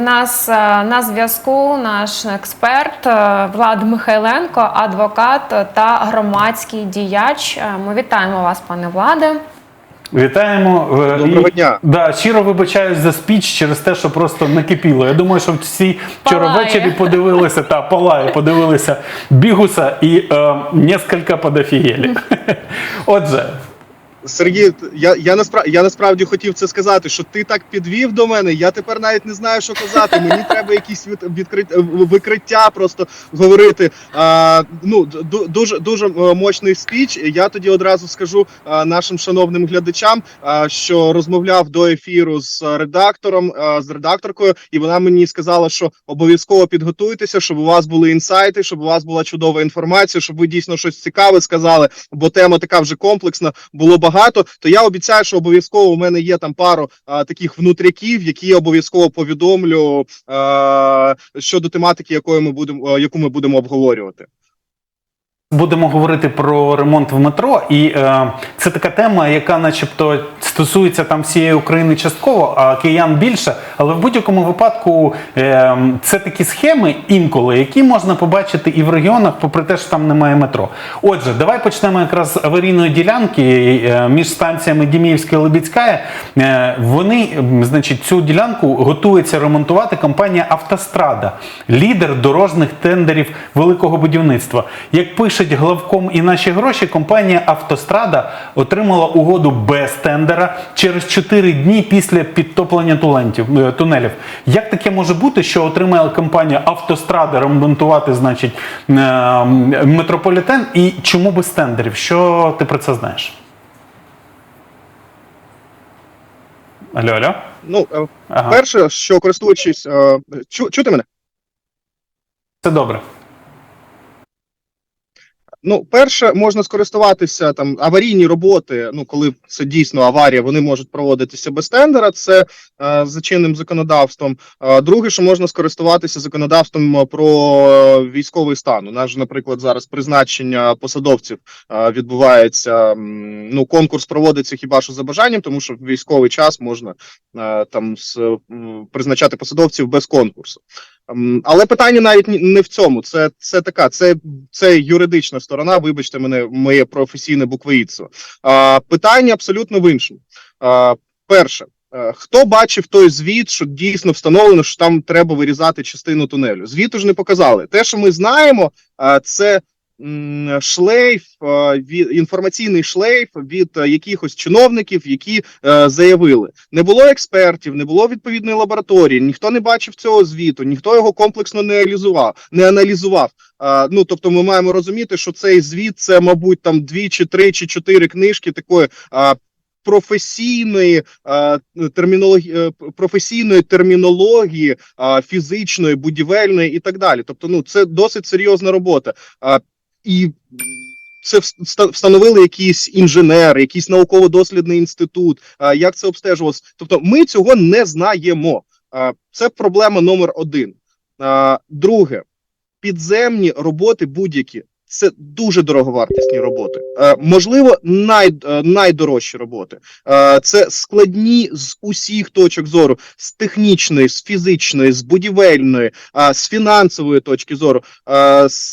У нас е, на зв'язку наш експерт е, Влад Михайленко, адвокат та громадський діяч. Е, Ми вітаємо вас, пане Владе. Вітаємо. Доброго і- дня. Да, щиро вибачаюсь за спіч через те, що просто накипіло. Я думаю, що всі вчора ввечері подивилися та палає, подивилися бігуса і е, несколько подофігелі. Отже, Сергій, я, я, насправді, я насправді хотів це сказати, що ти так підвів до мене. Я тепер навіть не знаю, що казати. Мені треба якісь від, відкрит, викриття просто говорити. А, ну, дуже дуже е, мощний спіч. Я тоді одразу скажу а, нашим шановним глядачам, а, що розмовляв до ефіру з редактором, з редакторкою, і вона мені сказала, що обов'язково підготуйтеся, щоб у вас були інсайти, щоб у вас була чудова інформація, щоб ви дійсно щось цікаве сказали, бо тема така вже комплексна, було багато. То я обіцяю, що обов'язково у мене є там пару а, таких внутряків, які я обов'язково повідомлю а, щодо тематики, якою ми будемо яку ми будемо обговорювати. Будемо говорити про ремонт в метро, і е, це така тема, яка, начебто, стосується там всієї України частково, а киян більше. Але в будь-якому випадку е, це такі схеми інколи, які можна побачити і в регіонах, попри те, що там немає метро. Отже, давай почнемо якраз з аварійної ділянки е, між станціями Діміївська і Лебідська. Е, вони, значить, цю ділянку готується ремонтувати компанія Автострада, лідер дорожніх тендерів великого будівництва. Як пишуть главком і наші гроші, компанія Автострада отримала угоду без тендера через 4 дні після підтоплення тулентів, е, тунелів. Як таке може бути, що отримала компанія Автострада ремонтувати, значить, е, метрополітен, і чому без тендерів? Що ти про це знаєш? Алло, алло? Ну е, Ага. перше, що користуючись, чу, чути мене? Це добре. Ну, перше, можна скористуватися там аварійні роботи. Ну, коли це дійсно аварія, вони можуть проводитися без тендера. Це е, за чинним законодавством. Е, друге, що можна скористуватися законодавством про е, військовий стан. У нас наприклад, зараз призначення посадовців е, відбувається. Ну, конкурс проводиться хіба що за бажанням, тому що в військовий час можна е, там з, призначати посадовців без конкурсу. Ем, Але питання навіть не в цьому. Це, це така, це, це юридична сторона. Вибачте мене, моє професійне буквоїдство. А, питання абсолютно в іншому. А, перше, е, хто бачив той звіт, що дійсно встановлено, що там треба вирізати частину тунелю? Звіту ж не показали. Те, що ми знаємо, а, це шлейф, від, інформаційний шлейф від якихось чиновників, які е, заявили. Не було експертів, не було відповідної лабораторії, ніхто не бачив цього звіту, ніхто його комплексно не аналізував. Не аналізував. Ну тобто, ми маємо розуміти, що цей звіт це, мабуть, там дві чи три чи чотири книжки такої. Професійної термінології е, професійної термінології фізичної, будівельної і так далі. Тобто, ну це досить серйозна робота. І це встановили якийсь інженер, якийсь науково-дослідний інститут. Як це обстежувалось? Тобто, ми цього не знаємо. Це проблема номер один. Друге, підземні роботи будь-які. Це дуже дороговартісні роботи. Е, можливо, най, е, найдорожчі роботи. Е, це складні з усіх точок зору: з технічної, з фізичної, з будівельної, е, з фінансової точки зору, е, з,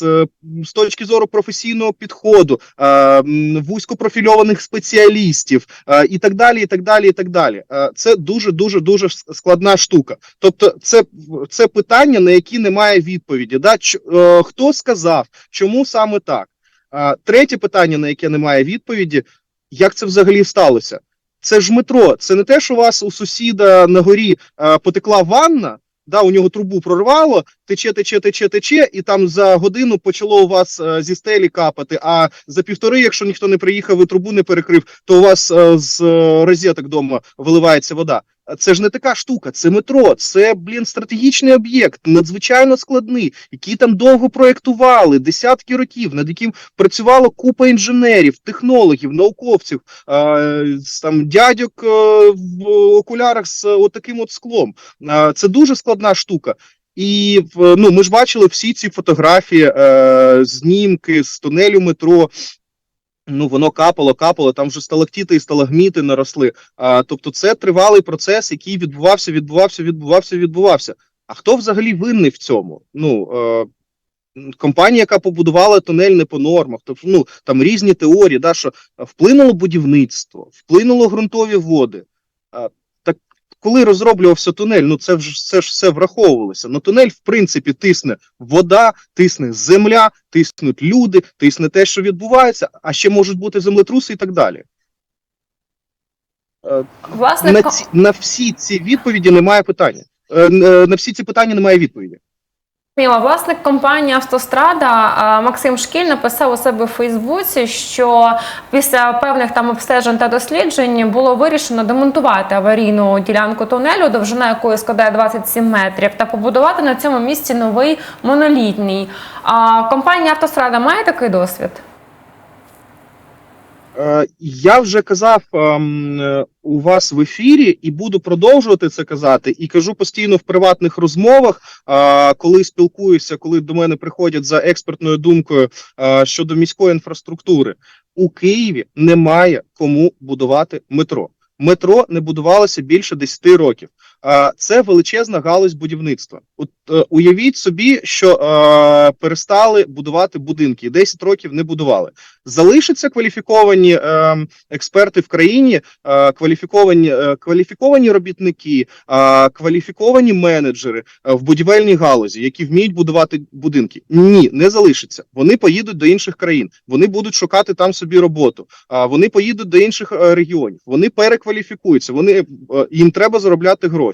з точки зору професійного підходу, е, вузькопрофільованих спеціалістів е, і так далі. І так далі. І так далі. Е, це дуже дуже дуже складна штука. Тобто, це, це питання, на які немає відповіді. Да? Ч, е, хто сказав, чому саме так? А, третє питання, на яке немає відповіді: як це взагалі сталося? Це ж метро. Це не те, що у вас у сусіда на горі потекла ванна. Да, у нього трубу прорвало, тече, тече, тече, тече, і там за годину почало у вас е, зі стелі капати. А за півтори, якщо ніхто не приїхав і трубу не перекрив, то у вас е, з е, розеток вдома виливається вода. Це ж не така штука, це метро, це блін стратегічний об'єкт, надзвичайно складний, який там довго проєктували, десятки років, над яким працювала купа інженерів, технологів, науковців, там дядьок е, в окулярах з отаким от склом. Це дуже складна штука. І ну, ми ж бачили всі ці фотографії, е, знімки з тунелю метро. Ну, воно капало, капало, там вже сталактіти і сталагміти наросли. А, тобто, це тривалий процес, який відбувався, відбувався, відбувався, відбувався. А хто взагалі винний в цьому? Ну е, компанія, яка побудувала тунель не по нормах, тобто ну там різні теорії, да, що вплинуло будівництво, вплинуло ґрунтові води. Коли розроблювався тунель, ну це ж це ж все враховувалося. На тунель, в принципі, тисне вода, тисне земля, тиснуть люди, тисне те, що відбувається, а ще можуть бути землетруси і так далі. Е, Власне, на, ці, на всі ці відповіді немає питання. Е, е, На всі ці питання немає відповіді. Власник компанії Автострада Максим Шкіль написав у себе в Фейсбуці, що після певних там обстежень та досліджень було вирішено демонтувати аварійну ділянку тунелю, довжина якої складає 27 метрів, та побудувати на цьому місці новий монолітній. А компанія Автострада має такий досвід? Е, Я вже казав ем, е, у вас в ефірі і буду продовжувати це казати. І кажу постійно в приватних розмовах, е, коли спілкуюся, коли до мене приходять за експертною думкою щодо міської інфраструктури. У Києві немає кому будувати метро. Метро не будувалося більше 10 років. Е, Це величезна галузь будівництва. От е, уявіть собі, що е, перестали будувати будинки, і 10 років не будували. Залишаться кваліфіковані експерти в країні, кваліфіковані, кваліфіковані робітники, кваліфіковані менеджери в будівельній галузі, які вміють будувати будинки. Ні, не залишиться. Вони поїдуть до інших країн. Вони будуть шукати там собі роботу. Вони поїдуть до інших регіонів. Вони перекваліфікуються. Вони їм треба заробляти гроші.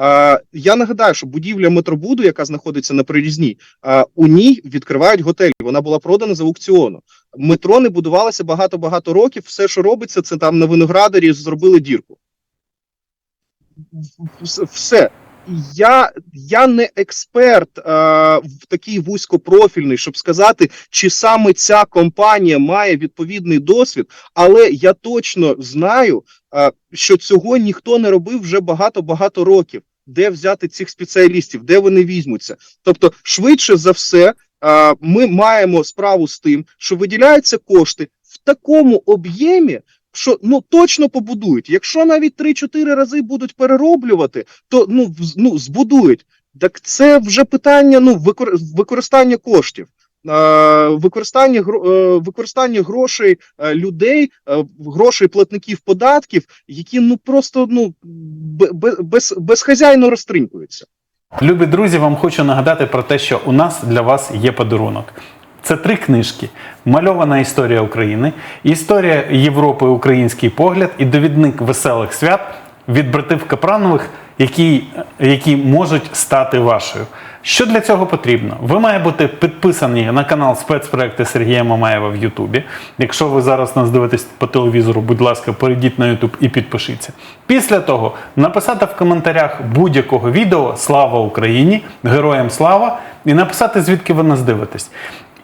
Е, Я нагадаю, що будівля метробуду, яка знаходиться на прирізній, е, у ній відкривають готель. Вона була продана за аукціону. Метро не будувалося багато-багато років. Все, що робиться, це там на виноградарі зробили дірку. Все. Я, я не експерт е, в такий вузькопрофільний, щоб сказати, чи саме ця компанія має відповідний досвід, але я точно знаю, е, що цього ніхто не робив вже багато-багато років. Де взяти цих спеціалістів, де вони візьмуться? Тобто, швидше за все, е, ми маємо справу з тим, що виділяються кошти в такому об'ємі, що ну точно побудують. Якщо навіть 3-4 рази будуть перероблювати, то ну, ну збудують. Так це вже питання ну викор... використання коштів. Використання е, використання грошей е, людей, е, грошей платників податків, які ну просто ну бе- бе- без, безхазяйно розтринькуються. Любі друзі, вам хочу нагадати про те, що у нас для вас є подарунок. Це три книжки: Мальована історія України, Історія Європи, Український погляд і довідник веселих свят від братів Капранових, які, які можуть стати вашою. Що для цього потрібно? Ви має бути підписані на канал спецпроекти Сергія Мамаєва в Ютубі. Якщо ви зараз нас дивитесь по телевізору, будь ласка, перейдіть на Ютуб і підпишіться. Після того написати в коментарях будь-якого відео Слава Україні! Героям слава! і написати, звідки ви нас дивитесь.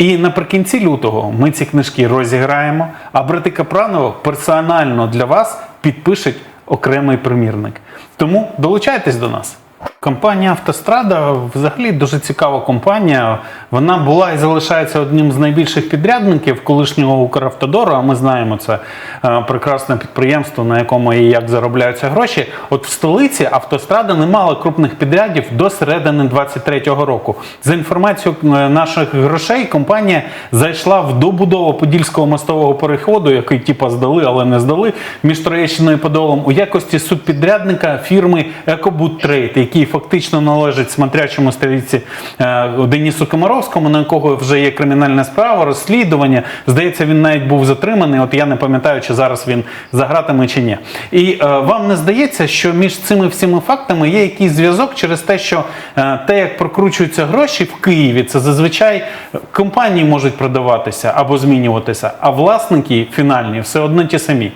І наприкінці лютого ми ці книжки розіграємо, а брати Капранова персонально для вас підпишуть окремий примірник. Тому долучайтесь до нас. Компанія Автострада взагалі дуже цікава компанія. Вона була і залишається одним з найбільших підрядників колишнього Укравтодору. А ми знаємо це е, прекрасне підприємство, на якому і як заробляються гроші. От в столиці автострада не мала крупних підрядів до середини 23-го року. За інформацією е, наших грошей, компанія зайшла в добудову Подільського мостового переходу, який типа здали, але не здали між Троєщиною і Подолом у якості субпідрядника фірми «Екобудтрейд», який фактично належить смотрячому стрільці е, Денису Комаровському, на якого вже є кримінальна справа, розслідування. Здається, він навіть був затриманий. От я не пам'ятаю, чи зараз він за гратами чи ні. І е, вам не здається, що між цими всіма фактами є якийсь зв'язок через те, що е, те, як прокручуються гроші в Києві, це зазвичай компанії можуть продаватися або змінюватися, а власники фінальні все одно ті самі.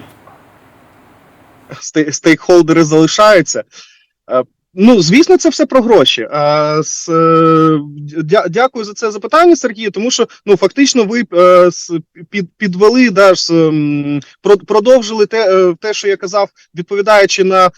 Стейкхолдери залишаються. Е, Ну, звісно, це все про гроші. А, с, е, дя- дякую за це запитання, Сергію, тому що ну фактично ви е, с- під, підвели да, с, про- продовжили те, е, те, що я казав, відповідаючи на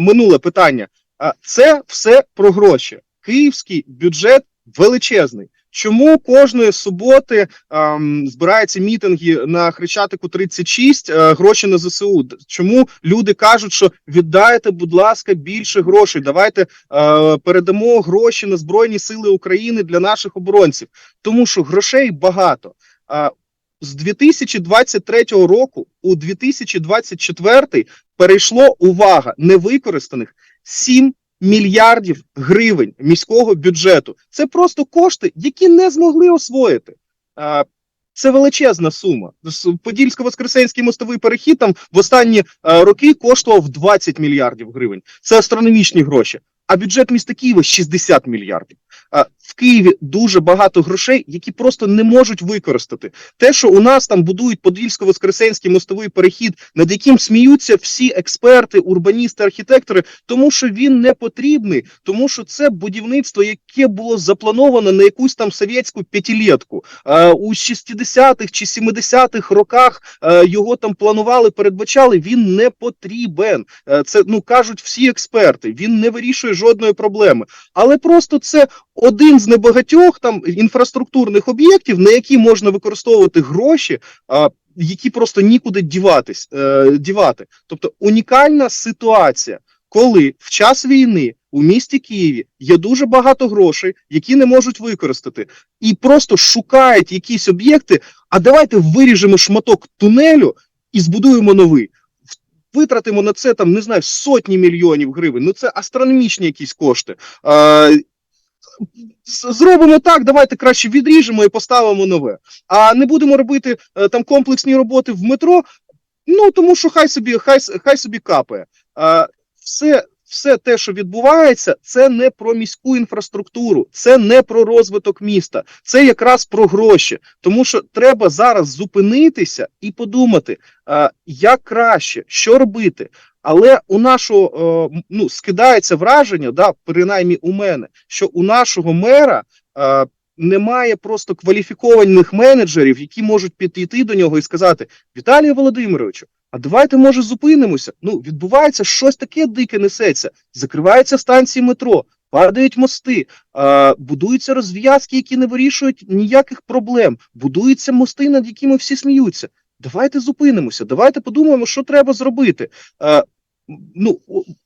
минуле питання. А Це все про гроші. Київський бюджет величезний. Чому кожної суботи ем, збираються мітинги на Хрещатику 36, е, гроші на ЗСУ? Чому люди кажуть, що віддайте, будь ласка, більше грошей? Давайте е, передамо гроші на Збройні Сили України для наших оборонців, тому що грошей багато. Е, з 2023 року у 2024 перейшло увага невикористаних 7 мільярдів гривень міського бюджету. Це просто кошти, які не змогли освоїти. Це величезна сума. Подільсько-Воскресенський мостовий перехід там в останні роки коштував 20 мільярдів гривень. Це астрономічні гроші. А бюджет міста Києва 60 мільярдів. Е, В Києві дуже багато грошей, які просто не можуть використати. Те, що у нас там будують Подільсько-Воскресенський мостовий перехід, над яким сміються всі експерти, урбаністи, архітектори, тому що він не потрібний, тому що це будівництво, яке було заплановано на якусь там совєтську п'ятилетку. У 60-х чи 70-х роках його там планували, передбачали. Він не потрібен. Е, це ну кажуть всі експерти. Він не вирішує жодної проблеми, але просто це один з небагатьох там інфраструктурних об'єктів, на які можна використовувати гроші. А, які просто нікуди діватись, е, дівати. Тобто унікальна ситуація, коли в час війни у місті Києві є дуже багато грошей, які не можуть використати, і просто шукають якісь об'єкти. А давайте виріжемо шматок тунелю і збудуємо новий. Витратимо на це там не знаю сотні мільйонів гривень. Ну це астрономічні якісь кошти. Е, Зробимо так, давайте краще відріжемо і поставимо нове. А не будемо робити е, там комплексні роботи в метро. Ну тому що хай собі, хай, хай собі капає. Все, все те, що відбувається, це не про міську інфраструктуру, це не про розвиток міста, це якраз про гроші. Тому що треба зараз зупинитися і подумати, як краще, що робити. Але у нашого е, ну скидається враження, да, принаймні у мене, що у нашого мера е, немає просто кваліфікованих менеджерів, які можуть підійти до нього і сказати: Віталію Володимировичу, а давайте може зупинимося. Ну відбувається щось таке дике несеться. Закриваються станції метро, падають мости, е, будуються розв'язки, які не вирішують ніяких проблем. Будуються мости, над якими всі сміються. Давайте зупинимося, давайте подумаємо, що треба зробити. Е, ну,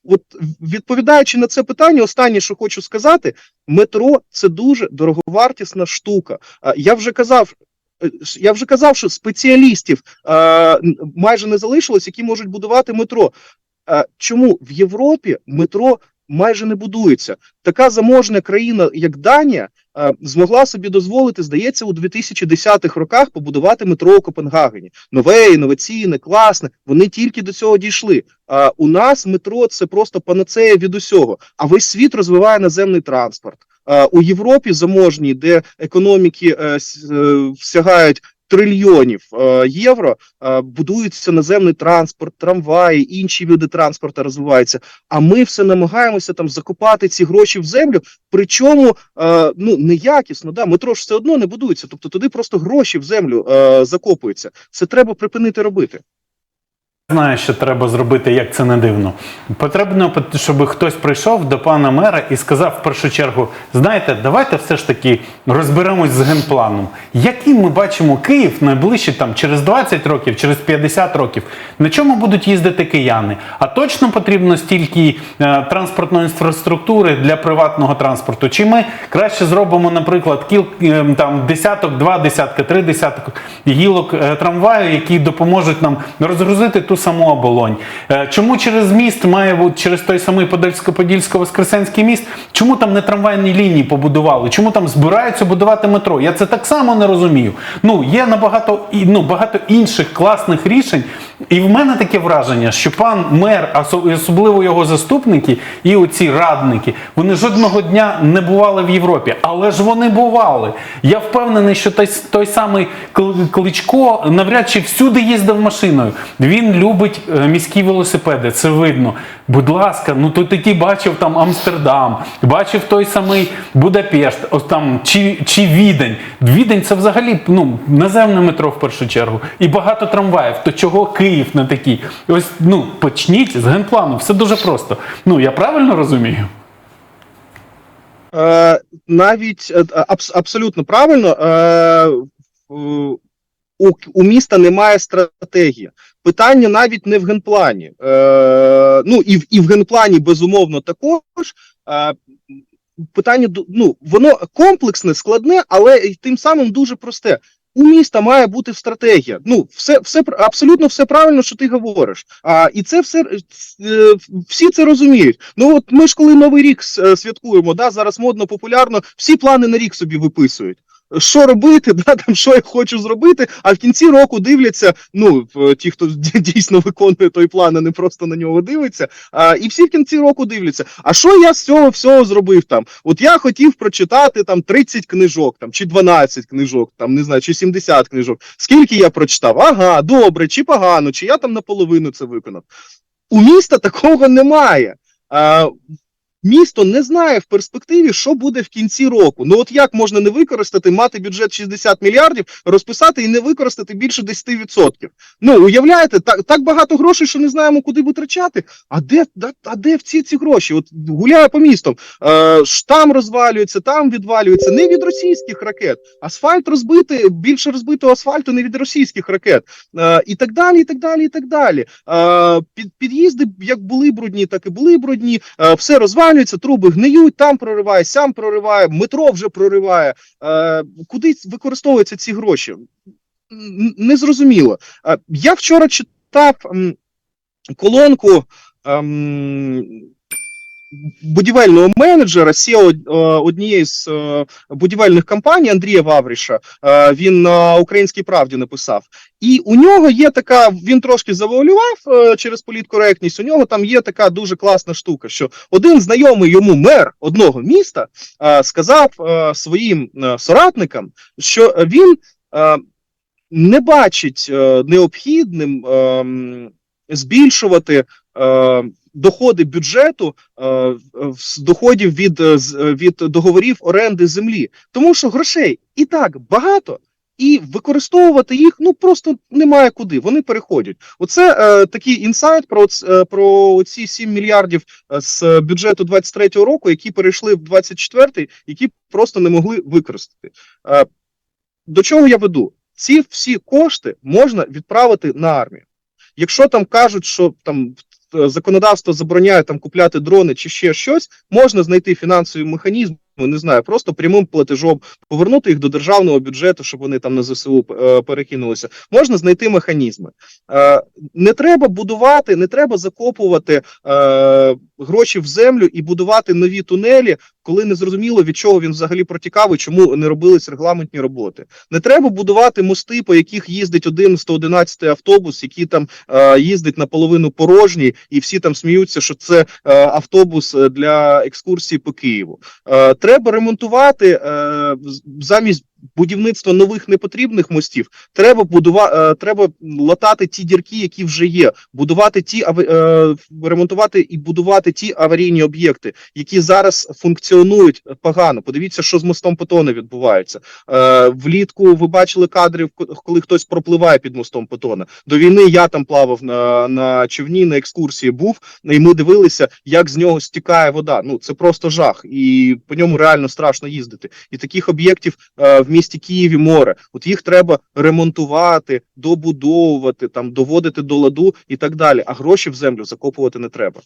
от відповідаючи на це питання, останнє, що хочу сказати, метро це дуже дороговартісна штука. Я вже казав. е, Я вже казав, що спеціалістів е, майже не залишилось, які можуть будувати метро. Е, чому в Європі метро майже не будується? Така заможна країна, як Данія, е, змогла собі дозволити, здається, у 2010-х роках побудувати метро у Копенгагені. Нове, інноваційне, класне. Вони тільки до цього дійшли. А у нас метро це просто панацея від усього. А весь світ розвиває наземний транспорт. А, у Європі заможній, де економіки е, е, сягають трильйонів е, євро, будуються будується наземний транспорт, трамваї, інші види транспорту розвиваються. А ми все намагаємося там закопати ці гроші в землю. Причому е, ну неякісно, да метро ж все одно не будується. Тобто туди просто гроші в землю е, закопуються. Це треба припинити робити. Знаю, що треба зробити, як це не дивно. Потрібно, щоб хтось прийшов до пана мера і сказав в першу чергу: знаєте, давайте все ж таки розберемось з генпланом. Яким ми бачимо Київ найближче там через 20 років, через 50 років, на чому будуть їздити кияни? А точно потрібно стільки е, транспортної інфраструктури для приватного транспорту? Чи ми краще зробимо, наприклад, кіл е, там десяток, два десятки, три десяток гілок е, трамваю, які допоможуть нам розгрузити ту саму оболонь? Е, Чому через міст має бути через той самий Подільсько-Подільсько-Воскресенський міст? Чому там не трамвайні лінії побудували? Чому там збираються будувати метро? Я це так само не розумію. Ну є набагато ну, багато інших класних рішень. І в мене таке враження, що пан мер, особливо його заступники і оці радники, вони жодного дня не бували в Європі, але ж вони бували. Я впевнений, що той, той самий Кличко навряд чи всюди їздив машиною. Він любить е, міські велосипеди, це видно. Будь ласка, ну то ти бачив там Амстердам, бачив той самий Будапешт, ось там чи, чи Відень. Відень це взагалі ну, наземне метро в першу чергу. І багато трамваїв. То чого Київ не такий? Ось ну почніть з генплану, все дуже просто. Ну я правильно розумію? Е, навіть е, абс- абсолютно правильно. Е, у, у міста немає стратегії. Питання навіть не в генплані. Е, ну і в, і в генплані, безумовно, також. Е, питання ну, воно комплексне, складне, але тим самим дуже просте. У міста має бути стратегія. Ну, все, все абсолютно все правильно, що ти говориш. А і це все е, всі це розуміють. Ну от ми ж коли новий рік е, святкуємо, да зараз модно, популярно, всі плани на рік собі виписують. Що робити, да, там що я хочу зробити, а в кінці року дивляться. Ну ті, хто дійсно виконує той план, а не просто на нього дивиться. А, і всі в кінці року дивляться. А що я з цього всього зробив там? От я хотів прочитати там 30 книжок, там чи 12 книжок, там не знаю, чи 70 книжок. Скільки я прочитав? Ага, добре, чи погано, чи я там наполовину це виконав. У міста такого немає. А, місто не знає в перспективі, що буде в кінці року. Ну от як можна не використати, мати бюджет 60 мільярдів, розписати і не використати більше 10%? Ну уявляєте, так, так багато грошей, що не знаємо, куди витрачати. А де, а де в ці гроші? От гуляю по містам, е, там розвалюється, там відвалюється. Не від російських ракет. Асфальт розбитий, більше розбитого асфальту не від російських ракет. Е, і так далі, і так далі, і так далі. Е, під, під'їзди як були брудні, так і були брудні. Е, все розвалюється, труби гниють, там прориває, сям прориває, метро вже прориває. Е, куди використовуються ці гроші? Незрозуміло. Е, я вчора читав колонку. Ем, Будівельного менеджера SEO е, однієї з е, будівельних компаній Андрія Вавріша. Е, Він на українській правді написав. І у нього є така, він трошки завуалював через політкоректність. У нього там є така дуже класна штука, що один знайомий йому мер одного міста сказав своїм соратникам, що він не бачить необхідним е, збільшувати. Е, Доходи бюджету е, з доходів від, е, від договорів оренди землі, тому що грошей і так багато, і використовувати їх ну просто немає куди. Вони переходять. Оце е, такий інсайт про е, про ці 7 мільярдів з бюджету 23-го року, які перейшли в 24-й, які просто не могли використати. Е, до чого я веду? Ці всі кошти можна відправити на армію. Якщо там кажуть, що там законодавство забороняє там купляти дрони чи ще щось, можна знайти фінансові механізми, не знаю, просто прямим платежом повернути їх до державного бюджету, щоб вони там на ЗСУ е, перекинулися. Можна знайти механізми. Е, не треба будувати, не треба закопувати е, гроші в землю і будувати нові тунелі, коли не зрозуміло від чого він взагалі протікав і чому не робились регламентні роботи. Не треба будувати мости, по яких їздить один 111 автобус, який там їздить наполовину порожній, і всі там сміються, що це автобус для екскурсії по Києву. Треба ремонтувати е, замість будівництва нових непотрібних мостів. Треба будувати, е, треба латати ті дірки, які вже є, будувати ті е, ремонтувати і будувати ті аварійні об'єкти, які зараз функціонують погано. Подивіться, що з мостом Петона відбувається. Е, влітку ви бачили кадри, ко- коли хтось пропливає під мостом Петона. До війни я там плавав на, на човні, на екскурсії був, і ми дивилися, як з нього стікає вода. Ну це просто жах, і по ньому реально страшно їздити. І таких об'єктів е, в місті Києві море. От їх треба ремонтувати, добудовувати, там доводити до ладу і так далі. А гроші в землю закопувати не треба.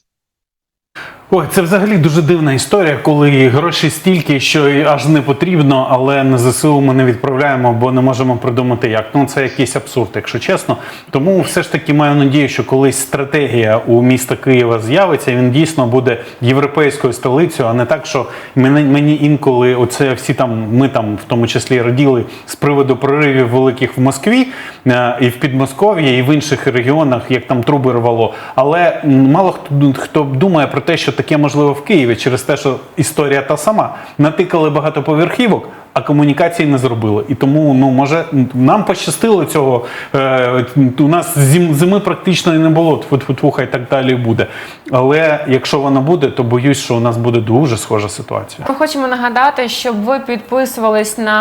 Ой, це взагалі дуже дивна історія, коли гроші стільки, що аж не потрібно, але на ЗСУ ми не відправляємо, бо не можемо придумати як. Ну це якийсь абсурд, якщо чесно. Тому все ж таки маю надію, що колись стратегія у міста Києва з'явиться, він дійсно буде європейською столицею, а не так, що мені, мені інколи оце всі там, ми там в тому числі раділи з приводу проривів великих в Москві е, і в Підмосков'ї, і в інших регіонах, як там труби рвало. Але мало хто, хто думає про те, що таке можливо в Києві через те, що історія та сама. Натикали багатоповерхівок, а комунікації не зробили. І тому ну може нам пощастило цього. Е, у нас зим, зими практично не було. Тьфу-тьфу-тьфу, хай так далі буде. Але якщо вона буде, то боюсь, що у нас буде дуже схожа ситуація. Ми хочемо нагадати, щоб ви підписувались на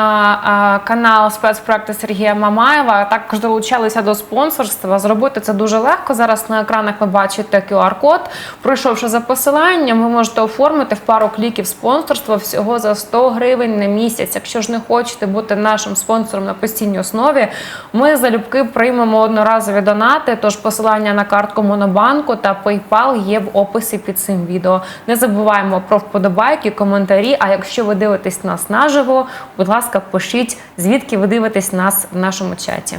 а, канал спецпроекту Сергія Мамаєва, також долучалися до спонсорства. Зробити це дуже легко. Зараз на екранах ви бачите QR-код. Пройшовши за посиланням, ви можете оформити в пару кліків спонсорство всього за 100 гривень на місяць. Якщо ж не хочете бути нашим спонсором на постійній основі, ми залюбки приймемо одноразові донати. Тож посилання на картку Монобанку та PayPal є в описі під цим відео. Не забуваємо про вподобайки, коментарі. А якщо ви дивитесь нас наживо, будь ласка, пишіть звідки ви дивитесь нас в нашому чаті.